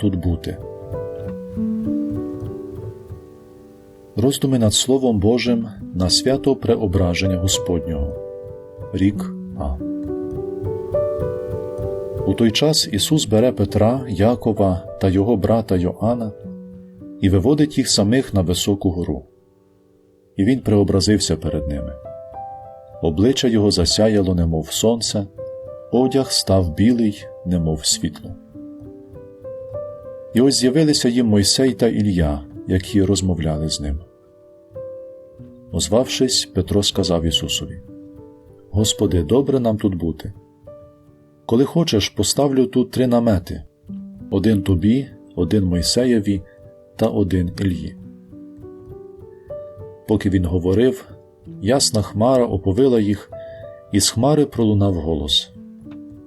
тут бути. Роздуми над Словом Божим на свято Преображення Господнього. Рік А. У той час Ісус бере Петра, Якова та його брата Йоанна і виводить їх самих на високу гору. І він преобразився перед ними. Обличчя його засяяло, немов сонце, одяг став білий, немов світло. І ось з'явилися їм Мойсей та Ілля, які розмовляли з ним. Озвавшись, Петро сказав Ісусові: Господи, добре нам тут бути. Коли хочеш, поставлю тут три намети один тобі, один Мойсеєві та один Ільї. Поки він говорив, ясна хмара оповила їх, і з хмари пролунав голос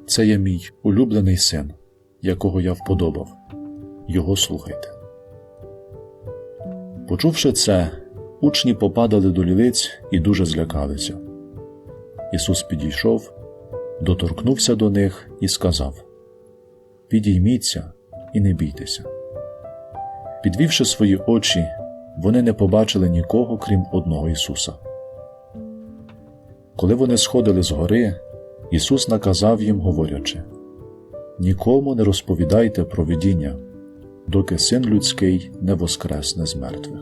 Це є мій улюблений син, якого я вподобав. Його слухайте. Почувши це, учні попадали до лілиць і дуже злякалися. Ісус підійшов, доторкнувся до них і сказав: Підійміться і не бійтеся. Підвівши свої очі, вони не побачили нікого, крім одного Ісуса. Коли вони сходили з гори, Ісус наказав їм, говорячи: Нікому не розповідайте про видіння, доки син людський не воскресне з мертвих.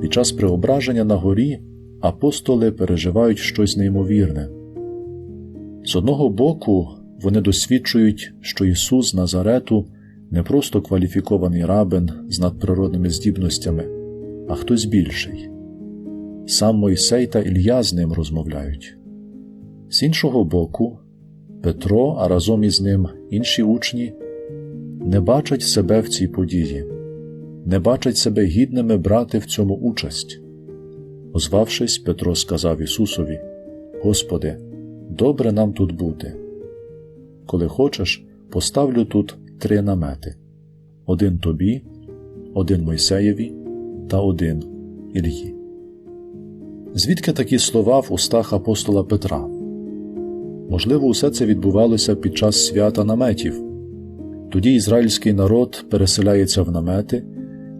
Під час преображення на горі апостоли переживають щось неймовірне. З одного боку, вони досвідчують, що Ісус Назарету не просто кваліфікований рабин з надприродними здібностями, а хтось більший. Сам Мойсей та Ілля з ним розмовляють. З іншого боку, Петро, а разом із ним інші учні не бачать себе в цій події, не бачать себе гідними брати в цьому участь. Озвавшись, Петро сказав Ісусові: Господи, добре нам тут бути. Коли хочеш, поставлю тут три намети один тобі, один Мойсеєві та один Ільї. Звідки такі слова в устах апостола Петра? Можливо, усе це відбувалося під час свята наметів. Тоді ізраїльський народ переселяється в намети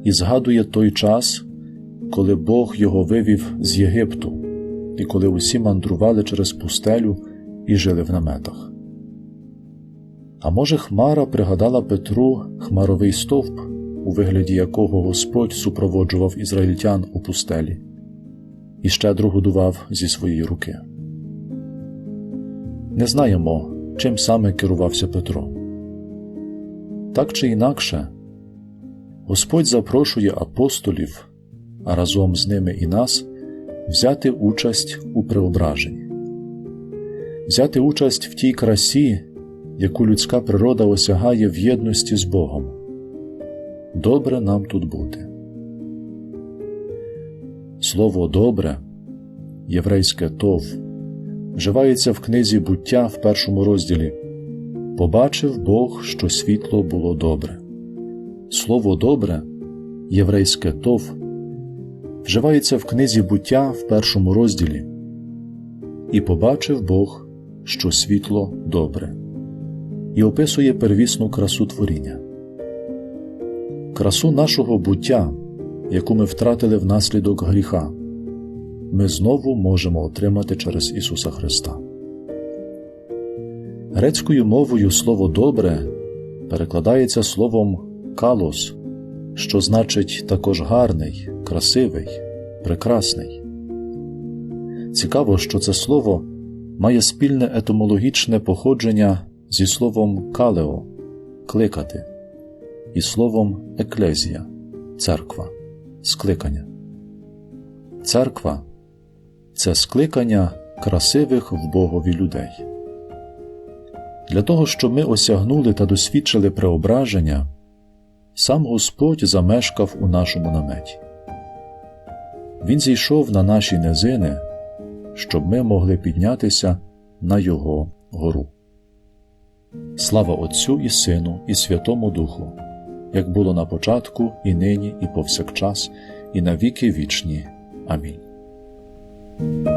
і згадує той час, коли Бог його вивів з Єгипту, і коли усі мандрували через пустелю і жили в наметах. А може, Хмара пригадала Петру хмаровий стовп, у вигляді якого Господь супроводжував ізраїльтян у пустелі, і щедро годував зі своєї руки. Не знаємо, чим саме керувався Петро. Так чи інакше, Господь запрошує апостолів, а разом з ними і нас, взяти участь у преображенні, взяти участь в тій красі, яку людська природа осягає в єдності з Богом. Добре нам тут бути. Слово добре, єврейське тов, вживається в книзі буття в першому розділі Побачив Бог, що світло було добре. Слово добре, єврейське тов, вживається в книзі буття в першому розділі. І побачив Бог, що світло добре, і описує первісну красу творіння, красу нашого буття, яку ми втратили внаслідок гріха, ми знову можемо отримати через Ісуса Христа. Грецькою мовою слово добре перекладається словом калос, що значить також гарний, красивий, прекрасний. Цікаво, що це слово має спільне етимологічне походження зі словом калео кликати і словом еклезія церква, скликання. Церква це скликання красивих в Богові людей. Для того, щоб ми осягнули та досвідчили преображення, сам Господь замешкав у нашому наметі. Він зійшов на наші низини, щоб ми могли піднятися на Його гору. Слава Отцю і Сину, і Святому Духу, як було на початку, і нині, і повсякчас, і на віки вічні. Амінь. Thank you.